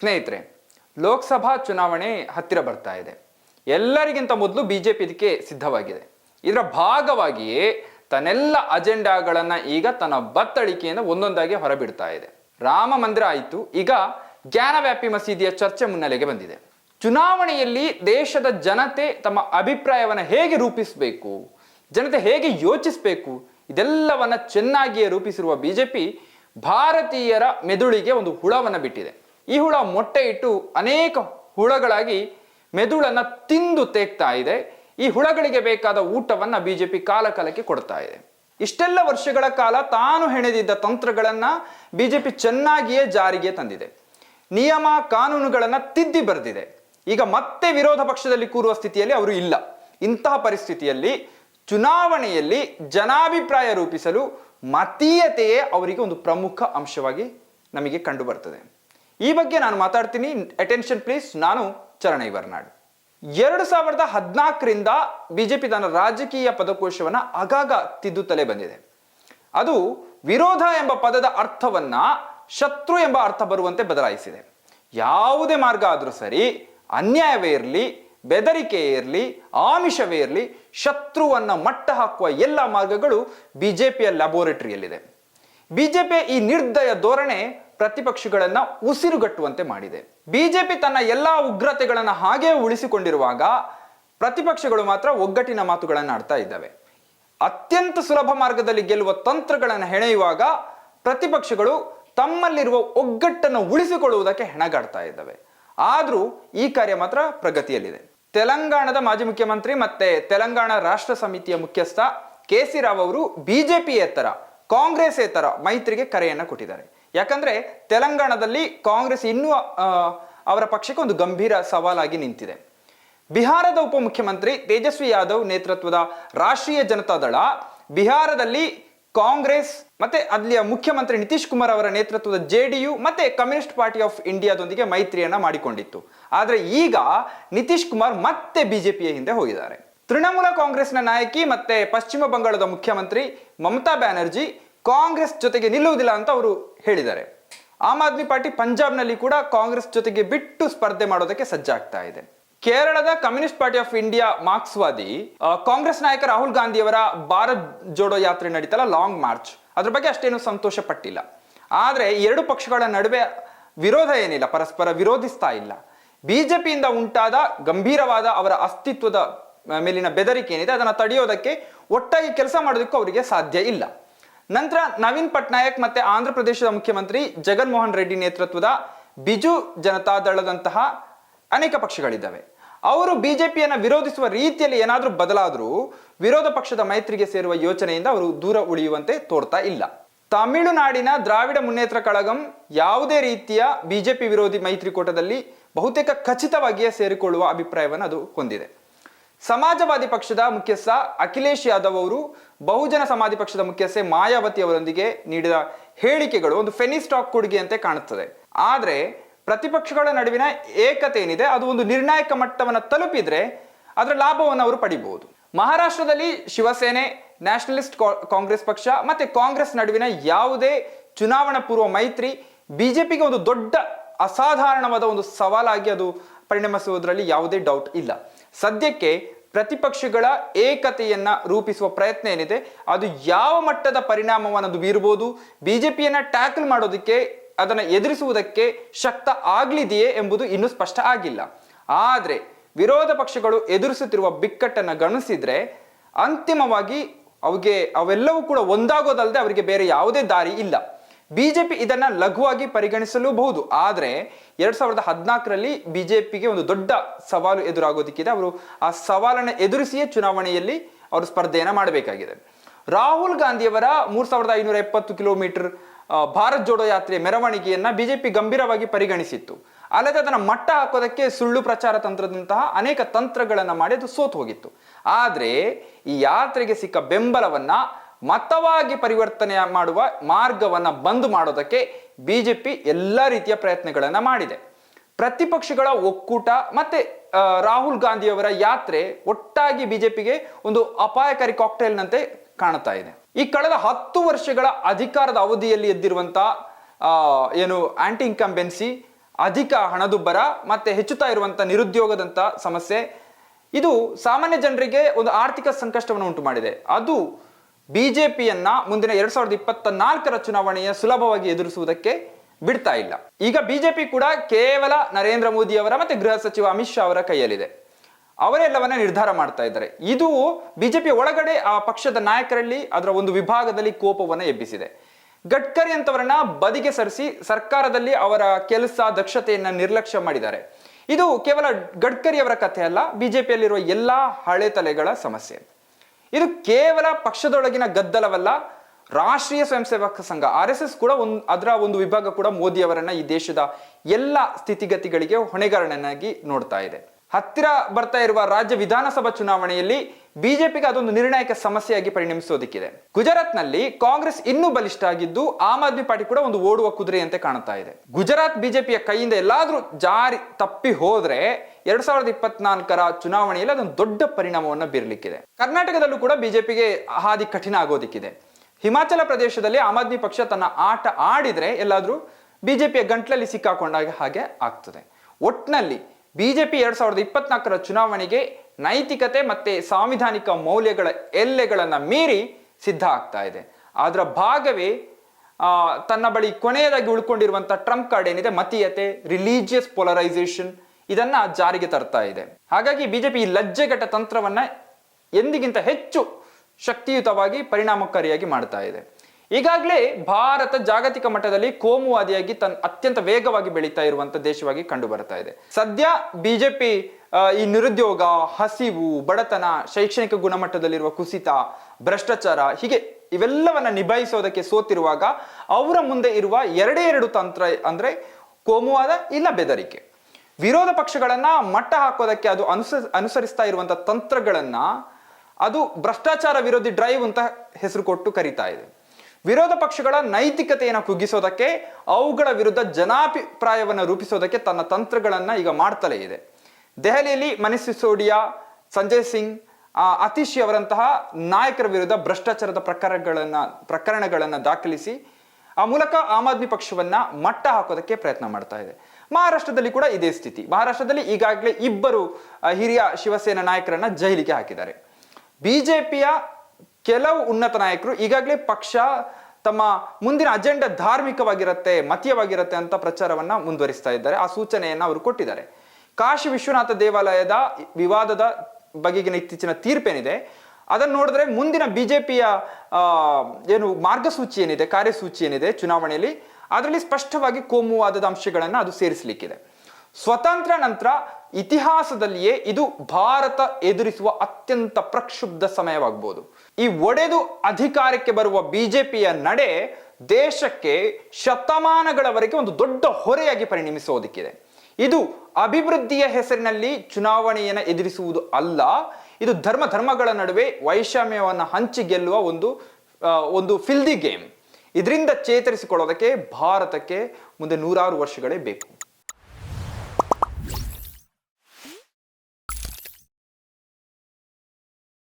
ಸ್ನೇಹಿತರೆ, ಲೋಕಸಭಾ ಚುನಾವಣೆ ಹತ್ತಿರ ಬರ್ತಾ ಇದೆ. ಎಲ್ಲರಿಗಿಂತ ಮೊದಲು ಬಿಜೆಪಿ ಇದಕ್ಕೆ ಸಿದ್ಧವಾಗಿದೆ. ಇದರ ಭಾಗವಾಗಿಯೇ ತನ್ನೆಲ್ಲ ಅಜೆಂಡಾಗಳನ್ನ ಈಗ ತನ್ನ ಬತ್ತಳಿಕೆಯಿಂದ ಒಂದೊಂದಾಗಿ ಹೊರಬಿಡ್ತಾ ಇದೆ. ರಾಮ ಮಂದಿರ ಆಯಿತು, ಈಗ ಜ್ಞಾನವ್ಯಾಪಿ ಮಸೀದಿಯ ಚರ್ಚೆ ಮುನ್ನೆಲೆಗೆ ಬಂದಿದೆ. ಚುನಾವಣೆಯಲ್ಲಿ ದೇಶದ ಜನತೆ ತಮ್ಮ ಅಭಿಪ್ರಾಯವನ್ನು ಹೇಗೆ ರೂಪಿಸಬೇಕು, ಜನತೆ ಹೇಗೆ ಯೋಚಿಸಬೇಕು, ಇದೆಲ್ಲವನ್ನ ಚೆನ್ನಾಗಿಯೇ ರೂಪಿಸಿರುವ ಬಿಜೆಪಿ ಭಾರತೀಯರ ಮೆದುಳಿಗೆ ಒಂದು ಹುಳವನ್ನು ಬಿಟ್ಟಿದೆ. ಈ ಹುಳ ಮೊಟ್ಟೆ ಇಟ್ಟು ಅನೇಕ ಹುಳಗಳಾಗಿ ಮೆದುಳನ್ನ ತಿಂದು ತೇಗ್ತಾ ಇದೆ. ಈ ಹುಳಗಳಿಗೆ ಬೇಕಾದ ಊಟವನ್ನ ಬಿಜೆಪಿ ಪಿ ಕಾಲಕಾಲಕ್ಕೆ ಕೊಡ್ತಾ ಇದೆ. ಇಷ್ಟೆಲ್ಲ ವರ್ಷಗಳ ಕಾಲ ತಾನು ಹೆಣೆದಿದ್ದ ತಂತ್ರಗಳನ್ನ ಬಿಜೆಪಿ ಚೆನ್ನಾಗಿಯೇ ಜಾರಿಗೆ ತಂದಿದೆ. ನಿಯಮ ಕಾನೂನುಗಳನ್ನ ತಿದ್ದಿ ಬರೆದಿದೆ. ಈಗ ಮತ್ತೆ ವಿರೋಧ ಪಕ್ಷದಲ್ಲಿ ಕೂರುವ ಸ್ಥಿತಿಯಲ್ಲಿ ಅವರು ಇಲ್ಲ. ಇಂತಹ ಪರಿಸ್ಥಿತಿಯಲ್ಲಿ ಚುನಾವಣೆಯಲ್ಲಿ ಜನಾಭಿಪ್ರಾಯ ರೂಪಿಸಲು ಮತೀಯತೆಯೇ ಅವರಿಗೆ ಒಂದು ಪ್ರಮುಖ ಅಂಶವಾಗಿ ನಮಗೆ ಕಂಡು ಬರ್ತದೆ. ಈ ಬಗ್ಗೆ ನಾನು ಮಾತಾಡ್ತೀನಿ. ಅಟೆನ್ಷನ್ ಪ್ಲೀಸ್ ನಾನು ಚರಣ ಇವರ್ನಾಡ್ ಎರಡು ಸಾವಿರದ ಹದಿನಾಲ್ಕರಿಂದ ಬಿಜೆಪಿ ತನ್ನ ರಾಜಕೀಯ ಪದಕೋಶವನ್ನ ಆಗಾಗ ತಿದ್ದುತ್ತಲೇ ಬಂದಿದೆ. ಅದು ವಿರೋಧ ಎಂಬ ಪದದ ಅರ್ಥವನ್ನ ಶತ್ರು ಎಂಬ ಅರ್ಥ ಬರುವಂತೆ ಬದಲಾಯಿಸಿದೆ. ಯಾವುದೇ ಮಾರ್ಗ ಆದರೂ ಸರಿ, ಅನ್ಯಾಯವೇ ಇರಲಿ, ಬೆದರಿಕೆ ಇರಲಿ, ಆಮಿಷವೇ ಇರಲಿ, ಶತ್ರುವನ್ನ ಮಟ್ಟ ಹಾಕುವ ಎಲ್ಲ ಮಾರ್ಗಗಳು ಬಿಜೆಪಿಯ ಲ್ಯಾಬೋರೇಟರಿಯಲ್ಲಿದೆ ಬಿಜೆಪಿಯ ಈ ನಿರ್ದಯ ಧೋರಣೆ ಪ್ರತಿಪಕ್ಷಗಳನ್ನ ಉಸಿರುಗಟ್ಟುವಂತೆ ಮಾಡಿದೆ. ಬಿಜೆಪಿ ತನ್ನ ಎಲ್ಲಾ ಉಗ್ರತೆಗಳನ್ನ ಹಾಗೇ ಉಳಿಸಿಕೊಂಡಿರುವಾಗ ಪ್ರತಿಪಕ್ಷಗಳು ಮಾತ್ರ ಒಗ್ಗಟ್ಟಿನ ಮಾತುಗಳನ್ನು ಆಡ್ತಾ ಇದ್ದಾವೆ. ಅತ್ಯಂತ ಸುಲಭ ಮಾರ್ಗದಲ್ಲಿ ಗೆಲ್ಲುವ ತಂತ್ರಗಳನ್ನು ಹೆಣೆಯುವಾಗ ಪ್ರತಿಪಕ್ಷಗಳು ತಮ್ಮಲ್ಲಿರುವ ಒಗ್ಗಟ್ಟನ್ನು ಉಳಿಸಿಕೊಳ್ಳುವುದಕ್ಕೆ ಹೆಣಗಾಡ್ತಾ ಇದ್ದಾವೆ. ಆದರೂ ಈ ಕಾರ್ಯ ಮಾತ್ರ ಪ್ರಗತಿಯಲ್ಲಿದೆ. ತೆಲಂಗಾಣದ ಮಾಜಿ ಮುಖ್ಯಮಂತ್ರಿ ಮತ್ತೆ ತೆಲಂಗಾಣ ರಾಷ್ಟ್ರ ಸಮಿತಿಯ ಮುಖ್ಯಸ್ಥ ಕೆ ಸಿ ರಾವ್ ಅವರು ಬಿಜೆಪಿಯೇತರ, ಕಾಂಗ್ರೆಸ್ಸೇತರ ಮೈತ್ರಿಗೆ ಕರೆಯನ್ನು ಕೊಟ್ಟಿದ್ದಾರೆ. ಯಾಕಂದ್ರೆ ತೆಲಂಗಾಣದಲ್ಲಿ ಕಾಂಗ್ರೆಸ್ ಇನ್ನೂ ಅವರ ಪಕ್ಷಕ್ಕೆ ಒಂದು ಗಂಭೀರ ಸವಾಲಾಗಿ ನಿಂತಿದೆ. ಬಿಹಾರದ ಉಪಮುಖ್ಯಮಂತ್ರಿ ತೇಜಸ್ವಿ ಯಾದವ್ ನೇತೃತ್ವದ ರಾಷ್ಟ್ರೀಯ ಜನತಾದಳ ಬಿಹಾರದಲ್ಲಿ ಕಾಂಗ್ರೆಸ್ ಮತ್ತೆ ಅಲ್ಲಿಯ ಮುಖ್ಯಮಂತ್ರಿ ನಿತೀಶ್ ಕುಮಾರ್ ಅವರ ನೇತೃತ್ವದ ಜೆ ಡಿ ಯು ಮತ್ತೆ ಕಮ್ಯುನಿಸ್ಟ್ ಪಾರ್ಟಿ ಆಫ್ ಇಂಡಿಯಾದೊಂದಿಗೆ ಮೈತ್ರಿಯನ್ನ ಮಾಡಿಕೊಂಡಿತ್ತು. ಆದ್ರೆ ಈಗ ನಿತೀಶ್ ಕುಮಾರ್ ಮತ್ತೆ ಬಿಜೆಪಿಯ ಹಿಂದೆ ಹೋಗಿದ್ದಾರೆ. ತೃಣಮೂಲ ಕಾಂಗ್ರೆಸ್ನ ನಾಯಕಿ ಮತ್ತೆ ಪಶ್ಚಿಮ ಬಂಗಾಳದ ಮುಖ್ಯಮಂತ್ರಿ ಮಮತಾ ಬ್ಯಾನರ್ಜಿ ಕಾಂಗ್ರೆಸ್ ಜೊತೆಗೆ ನಿಲ್ಲುವುದಿಲ್ಲ ಅಂತ ಅವರು ಹೇಳಿದ್ದಾರೆ. ಆಮ್ ಆದ್ಮಿ ಪಾರ್ಟಿ ಪಂಜಾಬ್ನಲ್ಲಿ ಕೂಡ ಕಾಂಗ್ರೆಸ್ ಜೊತೆಗೆ ಬಿಟ್ಟು ಸ್ಪರ್ಧೆ ಮಾಡೋದಕ್ಕೆ ಸಜ್ಜಾಗ್ತಾ ಇದೆ. ಕೇರಳದ ಕಮ್ಯುನಿಸ್ಟ್ ಪಾರ್ಟಿ ಆಫ್ ಇಂಡಿಯಾ ಮಾರ್ಕ್ಸ್ವಾದಿ ಕಾಂಗ್ರೆಸ್ ನಾಯಕ ರಾಹುಲ್ ಗಾಂಧಿಯವರ ಭಾರತ್ ಜೋಡೋ ಯಾತ್ರೆ ನಡೀತಲ್ಲ ಲಾಂಗ್ ಮಾರ್ಚ್ ಅದ್ರ ಬಗ್ಗೆ ಅಷ್ಟೇನು ಸಂತೋಷ ಪಟ್ಟಿಲ್ಲ ಆದ್ರೆ ಎರಡು ಪಕ್ಷಗಳ ನಡುವೆ ವಿರೋಧ ಏನಿಲ್ಲ, ಪರಸ್ಪರ ವಿರೋಧಿಸ್ತಾ ಇಲ್ಲ. ಬಿಜೆಪಿಯಿಂದ ಉಂಟಾದ ಗಂಭೀರವಾದ ಅವರ ಅಸ್ತಿತ್ವದ ಮೇಲಿನ ಬೆದರಿಕೆ ಏನಿದೆ, ಅದನ್ನು ತಡೆಯೋದಕ್ಕೆ ಒಟ್ಟಾಗಿ ಕೆಲಸ ಮಾಡೋದಕ್ಕೂ ಅವರಿಗೆ ಸಾಧ್ಯ ಇಲ್ಲ. ನಂತರ ನವೀನ್ ಪಟ್ನಾಯಕ್ ಮತ್ತೆ ಆಂಧ್ರ ಪ್ರದೇಶದ ಮುಖ್ಯಮಂತ್ರಿ ಜಗನ್ ಮೋಹನ್ ರೆಡ್ಡಿ ನೇತೃತ್ವದ ಬಿಜು ಜನತಾದಳದಂತಹ ಅನೇಕ ಪಕ್ಷಗಳಿದ್ದಾವೆ. ಅವರು ಬಿಜೆಪಿಯನ್ನು ವಿರೋಧಿಸುವ ರೀತಿಯಲ್ಲಿ ಏನಾದರೂ ಬದಲಾದರೂ ವಿರೋಧ ಪಕ್ಷದ ಮೈತ್ರಿಗೆ ಸೇರುವ ಯೋಚನೆಯಿಂದ ಅವರು ದೂರ ಉಳಿಯುವಂತೆ ತೋರ್ತಾ ಇಲ್ಲ. ತಮಿಳುನಾಡಿನ ದ್ರಾವಿಡ ಮುನ್ನೇತ್ರ ಕಳಗಂ ಯಾವುದೇ ರೀತಿಯ ಬಿಜೆಪಿ ವಿರೋಧಿ ಮೈತ್ರಿಕೂಟದಲ್ಲಿ ಬಹುತೇಕ ಖಚಿತವಾಗಿಯೇ ಸೇರಿಕೊಳ್ಳುವ ಅಭಿಪ್ರಾಯವನ್ನು ಅದು ಹೊಂದಿದೆ. ಸಮಾಜವಾದಿ ಪಕ್ಷದ ಮುಖ್ಯಸ್ಥ ಅಖಿಲೇಶ್ ಯಾದವ್ ಅವರು ಬಹುಜನ ಸಮಾಧಿ ಪಕ್ಷದ ಮುಖ್ಯಸ್ಥೆ ಮಾಯಾವತಿ ಅವರೊಂದಿಗೆ ನೀಡಿದ ಹೇಳಿಕೆಗಳು ಒಂದು ಫೆನಿಸ್ಟಾಕ್ ಕೊಡುಗೆಯಂತೆ ಕಾಣುತ್ತದೆ. ಆದರೆ ಪ್ರತಿಪಕ್ಷಗಳ ನಡುವಿನ ಏಕತೆ ಏನಿದೆ ಅದು ಒಂದು ನಿರ್ಣಾಯಕ ಮಟ್ಟವನ್ನು ತಲುಪಿದ್ರೆ ಅದರ ಲಾಭವನ್ನು ಅವರು ಪಡಿಬಹುದು. ಮಹಾರಾಷ್ಟ್ರದಲ್ಲಿ ಶಿವಸೇನೆ, ನ್ಯಾಷನಲಿಸ್ಟ್ ಕಾಂಗ್ರೆಸ್ ಪಕ್ಷ ಮತ್ತೆ ಕಾಂಗ್ರೆಸ್ ನಡುವಿನ ಯಾವುದೇ ಚುನಾವಣಾ ಪೂರ್ವ ಮೈತ್ರಿ, ಬಿಜೆಪಿಗೆ ಒಂದು ದೊಡ್ಡ ಅಸಾಧಾರಣವಾದ ಒಂದು ಸವಾಲಾಗಿ ಅದು ಪರಿಣಮಿಸುವುದರಲ್ಲಿ ಯಾವುದೇ ಡೌಟ್ ಇಲ್ಲ. ಸದ್ಯಕ್ಕೆ ಪ್ರತಿಪಕ್ಷಗಳ ಏಕತೆಯನ್ನ ರೂಪಿಸುವ ಪ್ರಯತ್ನ ಏನಿದೆ, ಅದು ಯಾವ ಮಟ್ಟದ ಪರಿಣಾಮವನ್ನು ಅದು ಬೀರ್ಬೋದು, ಬಿಜೆಪಿಯನ್ನ ಟ್ಯಾಕಲ್ ಮಾಡೋದಕ್ಕೆ, ಅದನ್ನು ಎದುರಿಸುವುದಕ್ಕೆ ಶಕ್ತ ಆಗಲಿದೆಯೇ ಎಂಬುದು ಇನ್ನೂ ಸ್ಪಷ್ಟ ಆಗಿಲ್ಲ. ಆದ್ರೆ ವಿರೋಧ ಪಕ್ಷಗಳು ಎದುರಿಸುತ್ತಿರುವ ಬಿಕ್ಕಟ್ಟನ್ನು ಗಮನಿಸಿದ್ರೆ, ಅಂತಿಮವಾಗಿ ಅವಿಗೆ ಅವೆಲ್ಲವೂ ಕೂಡ ಒಂದಾಗೋದಲ್ಲದೆ ಅವರಿಗೆ ಬೇರೆ ಯಾವುದೇ ದಾರಿ ಇಲ್ಲ. ಬಿಜೆಪಿ ಇದನ್ನ ಲಘುವಾಗಿ ಪರಿಗಣಿಸಲೂಬಹುದು. ಆದರೆ ಎರಡ್ ಸಾವಿರದ ಹದಿನಾಲ್ಕರಲ್ಲಿ ಬಿಜೆಪಿಗೆ ಒಂದು ದೊಡ್ಡ ಸವಾಲು ಎದುರಾಗೋದಕ್ಕಿದೆ. ಅವರು ಆ ಸವಾಲನ್ನು ಎದುರಿಸಿಯೇ ಚುನಾವಣೆಯಲ್ಲಿ ಅವರು ಸ್ಪರ್ಧೆಯನ್ನ ಮಾಡಬೇಕಾಗಿದೆ. ರಾಹುಲ್ ಗಾಂಧಿಯವರ ಮೂರ್ ಸಾವಿರದ ಐನೂರ ಎಪ್ಪತ್ತು ಕಿಲೋಮೀಟರ್ ಭಾರತ್ ಜೋಡೋ ಯಾತ್ರೆಯ ಮೆರವಣಿಗೆಯನ್ನ ಬಿಜೆಪಿ ಗಂಭೀರವಾಗಿ ಪರಿಗಣಿಸಿತ್ತು. ಅಲ್ಲದೆ ಅದನ್ನ ಮಟ್ಟ ಹಾಕೋದಕ್ಕೆ ಸುಳ್ಳು ಪ್ರಚಾರ ತಂತ್ರದಂತಹ ಅನೇಕ ತಂತ್ರಗಳನ್ನ ಮಾಡಿ ಅದು ಸೋತು ಹೋಗಿತ್ತು. ಆದರೆ ಈ ಯಾತ್ರೆಗೆ ಸಿಕ್ಕ ಬೆಂಬಲವನ್ನ ಮತವಾಗಿ ಪರಿವರ್ತನೆ ಮಾಡುವ ಮಾರ್ಗವನ್ನು ಬಂದ್ ಮಾಡೋದಕ್ಕೆ ಬಿಜೆಪಿ ಎಲ್ಲ ರೀತಿಯ ಪ್ರಯತ್ನಗಳನ್ನು ಮಾಡಿದೆ. ಪ್ರತಿಪಕ್ಷಗಳ ಒಕ್ಕೂಟ ಮತ್ತೆ ರಾಹುಲ್ ಗಾಂಧಿಯವರ ಯಾತ್ರೆ ಒಟ್ಟಾಗಿ ಬಿಜೆಪಿಗೆ ಒಂದು ಅಪಾಯಕಾರಿ ಕಾಕ್ಟೈಲ್ನಂತೆ ಕಾಣ್ತಾ ಇದೆ. ಈ ಕಳೆದ ಹತ್ತು ವರ್ಷಗಳ ಅಧಿಕಾರದ ಅವಧಿಯಲ್ಲಿ ಎದ್ದಿರುವಂಥ ಏನು ಆಂಟಿ ಇನ್ಕಂಬೆನ್ಸಿ ಅಧಿಕ ಹಣದುಬ್ಬರ ಮತ್ತೆ ಹೆಚ್ಚುತ್ತಾ ಇರುವಂಥ ನಿರುದ್ಯೋಗದಂಥ ಸಮಸ್ಯೆ, ಇದು ಸಾಮಾನ್ಯ ಜನರಿಗೆ ಒಂದು ಆರ್ಥಿಕ ಸಂಕಷ್ಟವನ್ನು ಉಂಟು ಮಾಡಿದೆ. ಅದು ಬಿಜೆಪಿಯನ್ನ ಮುಂದಿನ ಎರಡ್ ಸಾವಿರದ ಇಪ್ಪತ್ತ ನಾಲ್ಕರ ಚುನಾವಣೆಯ ಸುಲಭವಾಗಿ ಎದುರಿಸುವುದಕ್ಕೆ ಬಿಡ್ತಾ ಇಲ್ಲ. ಈಗ ಬಿಜೆಪಿ ಕೂಡ ಕೇವಲ ನರೇಂದ್ರ ಮೋದಿ ಅವರ ಮತ್ತೆ ಗೃಹ ಸಚಿವ ಅಮಿತ್ ಶಾ ಅವರ ಕೈಯಲ್ಲಿದೆ. ಅವರೆಲ್ಲವನ್ನ ನಿರ್ಧಾರ ಮಾಡ್ತಾ ಇದ್ದಾರೆ. ಇದು ಬಿಜೆಪಿ ಒಳಗಡೆ ಆ ಪಕ್ಷದ ನಾಯಕರಲ್ಲಿ ಅದರ ಒಂದು ವಿಭಾಗದಲ್ಲಿ ಕೋಪವನ್ನ ಎಬ್ಬಿಸಿದೆ. ಗಡ್ಕರಿ ಅಂತವರನ್ನ ಬದಿಗೆ ಸರಿಸಿ ಸರ್ಕಾರದಲ್ಲಿ ಅವರ ಕೆಲಸ, ದಕ್ಷತೆಯನ್ನ ನಿರ್ಲಕ್ಷ್ಯ ಮಾಡಿದ್ದಾರೆ. ಇದು ಕೇವಲ ಗಡ್ಕರಿ ಅವರ ಕಥೆ ಅಲ್ಲ, ಬಿಜೆಪಿಯಲ್ಲಿರುವ ಎಲ್ಲಾ ಹಳೆ ತಲೆಗಳ ಸಮಸ್ಯೆ. ಇದು ಕೇವಲ ಪಕ್ಷದೊಳಗಿನ ಗದ್ದಲವಲ್ಲ, ರಾಷ್ಟ್ರೀಯ ಸ್ವಯಂ ಸೇವಕ ಸಂಘ, ಆರ್ ಎಸ್ ಎಸ್ ಕೂಡ ಒಂದು, ಅದರ ಒಂದು ವಿಭಾಗ ಕೂಡ ಮೋದಿ ಅವರನ್ನ ಈ ದೇಶದ ಎಲ್ಲ ಸ್ಥಿತಿಗತಿಗಳಿಗೆ ಹೊಣೆಗಾರನನ್ನಾಗಿ ನೋಡ್ತಾ ಇದೆ. ಹತ್ತಿರ ಬರ್ತಾ ಇರುವ ರಾಜ್ಯ ವಿಧಾನಸಭಾ ಚುನಾವಣೆಯಲ್ಲಿ ಬಿಜೆಪಿಗೆ ಅದೊಂದು ನಿರ್ಣಾಯಕ ಸಮಸ್ಯೆಯಾಗಿ ಪರಿಣಮಿಸೋದಕ್ಕಿದೆ. ಗುಜರಾತ್ನಲ್ಲಿ ಕಾಂಗ್ರೆಸ್ ಇನ್ನೂ ಬಲಿಷ್ಠ ಆಗಿದ್ದು ಆಮ್ ಆದ್ಮಿ ಪಾರ್ಟಿ ಕೂಡ ಒಂದು ಓಡುವ ಕುದುರೆಯಂತೆ ಕಾಣುತ್ತಾ ಇದೆ. ಗುಜರಾತ್ ಬಿಜೆಪಿಯ ಕೈಯಿಂದ ಎಲ್ಲಾದ್ರೂ ಜಾರಿ ತಪ್ಪಿ ಹೋದ್ರೆ ಎರಡ್ ಸಾವಿರದ ಇಪ್ಪತ್ನಾಲ್ಕರ ಚುನಾವಣೆಯಲ್ಲಿ ಅದೊಂದು ದೊಡ್ಡ ಪರಿಣಾಮವನ್ನು ಬೀರಲಿಕ್ಕಿದೆ. ಕರ್ನಾಟಕದಲ್ಲೂ ಕೂಡ ಬಿಜೆಪಿಗೆ ಹಾದಿ ಕಠಿಣ ಆಗೋದಿಕ್ಕಿದೆ. ಹಿಮಾಚಲ ಪ್ರದೇಶದಲ್ಲಿ ಆಮ್ ಆದ್ಮಿ ಪಕ್ಷ ತನ್ನ ಆಟ ಆಡಿದ್ರೆ ಎಲ್ಲಾದ್ರೂ ಬಿಜೆಪಿಯ ಗಂಟ್ಲಲ್ಲಿ ಸಿಕ್ಕಾಕೊಂಡಾಗ ಹಾಗೆ ಆಗ್ತದೆ. ಒಟ್ನಲ್ಲಿ ಬಿಜೆಪಿ ಎರಡ್ ಸಾವಿರದ ಇಪ್ಪತ್ನಾಲ್ಕರ ಚುನಾವಣೆಗೆ ನೈತಿಕತೆ ಮತ್ತೆ ಸಾಂವಿಧಾನಿಕ ಮೌಲ್ಯಗಳ ಎಲ್ಲೆಗಳನ್ನ ಮೀರಿ ಸಿದ್ಧ ಆಗ್ತಾ ಇದೆ. ಅದರ ಭಾಗವೇ ತನ್ನ ಬಳಿ ಕೊನೆಯದಾಗಿ ಉಳ್ಕೊಂಡಿರುವಂತಹ ಟ್ರಂಪ್ ಕಾರ್ಡ್ ಏನಿದೆ, ಮತೀಯತೆ, ರಿಲಿಜಿಯಸ್ ಪೋಲರೈಸೇಷನ್ ಇದನ್ನ ಜಾರಿಗೆ ತರ್ತಾ ಇದೆ. ಹಾಗಾಗಿ ಬಿಜೆಪಿ ಈ ಲಜ್ಜೆಗಟ್ಟ ತಂತ್ರವನ್ನ ಎಂದಿಗಿಂತ ಹೆಚ್ಚು ಶಕ್ತಿಯುತವಾಗಿ ಪರಿಣಾಮಕಾರಿಯಾಗಿ ಮಾಡ್ತಾ ಇದೆ. ಈಗಾಗಲೇ ಭಾರತ ಜಾಗತಿಕ ಮಟ್ಟದಲ್ಲಿ ಕೋಮುವಾದಿಯಾಗಿ ತನ್ನ ಅತ್ಯಂತ ವೇಗವಾಗಿ ಬೆಳೀತಾ ಇರುವಂತ ದೇಶವಾಗಿ ಕಂಡು ಬರ್ತಾ ಇದೆ. ಸದ್ಯ ಬಿಜೆಪಿ ಈ ನಿರುದ್ಯೋಗ, ಹಸಿವು, ಬಡತನ, ಶೈಕ್ಷಣಿಕ ಗುಣಮಟ್ಟದಲ್ಲಿರುವ ಕುಸಿತ, ಭ್ರಷ್ಟಾಚಾರ ಹೀಗೆ ಇವೆಲ್ಲವನ್ನ ನಿಭಾಯಿಸೋದಕ್ಕೆ ಸೋತಿರುವಾಗ ಅವರ ಮುಂದೆ ಇರುವ ಎರಡೇ ಎರಡು ತಂತ್ರ ಅಂದ್ರೆ ಕೋಮುವಾದ ಇಲ್ಲ ಬೆದರಿಕೆ. ವಿರೋಧ ಪಕ್ಷಗಳನ್ನ ಮಟ್ಟ ಹಾಕೋದಕ್ಕೆ ಅದು ಅನುಸ, ಅನುಸರಿಸ್ತಾ ಇರುವಂತ ತಂತ್ರಗಳನ್ನ ಅದು ಭ್ರಷ್ಟಾಚಾರ ವಿರೋಧಿ ಡ್ರೈವ್ ಅಂತ ಹೆಸರು ಕೊಟ್ಟು ಕರಿತಾ ಇದೆ. ವಿರೋಧ ಪಕ್ಷಗಳ ನೈತಿಕತೆಯನ್ನು ಕುಗ್ಗಿಸೋದಕ್ಕೆ, ಅವುಗಳ ವಿರುದ್ಧ ಜನಾಭಿಪ್ರಾಯವನ್ನು ರೂಪಿಸೋದಕ್ಕೆ ತನ್ನ ತಂತ್ರಗಳನ್ನು ಈಗ ಮಾಡ್ತಲೇ ಇದೆ. ದೆಹಲಿಯಲ್ಲಿ ಮನೀಶ್ ಸಿಸೋಡಿಯಾ ಸಂಜಯ್ ಸಿಂಗ್ ಅತೀಶ್ ಅವರಂತಹ ನಾಯಕರ ವಿರುದ್ಧ ಭ್ರಷ್ಟಾಚಾರದ ಪ್ರಕರಣಗಳನ್ನು ಪ್ರಕರಣಗಳನ್ನು ದಾಖಲಿಸಿ, ಆ ಮೂಲಕ ಆಮ್ ಆದ್ಮಿ ಪಕ್ಷವನ್ನ ಮಟ್ಟ ಹಾಕೋದಕ್ಕೆ ಪ್ರಯತ್ನ ಮಾಡ್ತಾ ಇದೆ. ಮಹಾರಾಷ್ಟ್ರದಲ್ಲಿ ಕೂಡ ಇದೇ ಸ್ಥಿತಿ. ಮಹಾರಾಷ್ಟ್ರದಲ್ಲಿ ಈಗಾಗಲೇ ಇಬ್ಬರು ಹಿರಿಯ ಶಿವಸೇನಾ ನಾಯಕರನ್ನ ಜೈಲಿಗೆ ಹಾಕಿದ್ದಾರೆ. ಬಿಜೆಪಿಯ ಕೆಲವು ಉನ್ನತ ನಾಯಕರು ಈಗಾಗಲೇ ಪಕ್ಷ ತಮ್ಮ ಮುಂದಿನ ಅಜೆಂಡಾ ಧಾರ್ಮಿಕವಾಗಿರುತ್ತೆ, ಮತೀಯವಾಗಿರುತ್ತೆ ಅಂತ ಪ್ರಚಾರವನ್ನ ಮುಂದುವರಿಸ್ತಾ ಇದ್ದಾರೆ. ಆ ಸೂಚನೆಯನ್ನ ಅವರು ಕೊಟ್ಟಿದ್ದಾರೆ. ಕಾಶಿ ವಿಶ್ವನಾಥ ದೇವಾಲಯದ ವಿವಾದದ ಬಗೆಗಿನ ಇತ್ತೀಚಿನ ತೀರ್ಪೇನಿದೆ. ಅದನ್ನು ನೋಡಿದ್ರೆ ಮುಂದಿನ ಬಿಜೆಪಿಯ ಏನು ಮಾರ್ಗಸೂಚಿ ಏನಿದೆ, ಕಾರ್ಯಸೂಚಿ ಏನಿದೆ ಚುನಾವಣೆಯಲ್ಲಿ, ಅದರಲ್ಲಿ ಸ್ಪಷ್ಟವಾಗಿ ಕೋಮುವಾದದ ಅಂಶಗಳನ್ನು ಅದು ಸೇರಿಸಲಿಕ್ಕಿದೆ. ಸ್ವತಂತ್ರ ನಂತರ ಇತಿಹಾಸದಲ್ಲಿಯೇ ಇದು ಭಾರತ ಎದುರಿಸುವ ಅತ್ಯಂತ ಪ್ರಕ್ಷುಬ್ಧ ಸಮಯವಾಗಬಹುದು ಈ ಒಡೆದು ಅಧಿಕಾರಕ್ಕೆ ಬರುವ ಬಿಜೆಪಿಯ ನಡೆ ದೇಶಕ್ಕೆ ಶತಮಾನಗಳವರೆಗೆ ಒಂದು ದೊಡ್ಡ ಹೊರೆಯಾಗಿ ಪರಿಣಮಿಸೋದಕ್ಕಿದೆ. ಇದು ಅಭಿವೃದ್ಧಿಯ ಹೆಸರಿನಲ್ಲಿ ಚುನಾವಣೆಯನ್ನು ಎದುರಿಸುವುದು ಅಲ್ಲ, ಇದು ಧರ್ಮ ಧರ್ಮಗಳ ನಡುವೆ ವೈಷಮ್ಯವನ್ನು ಹಂಚಿ ಗೆಲ್ಲುವ ಒಂದು ಒಂದು ಫಿಲ್ದಿ ಗೇಮ್ ಇದರಿಂದ ಚೇತರಿಸಿಕೊಳ್ಳೋದಕ್ಕೆ ಭಾರತಕ್ಕೆ ಮುಂದೆ ನೂರಾರು ವರ್ಷಗಳೇ ಬೇಕು.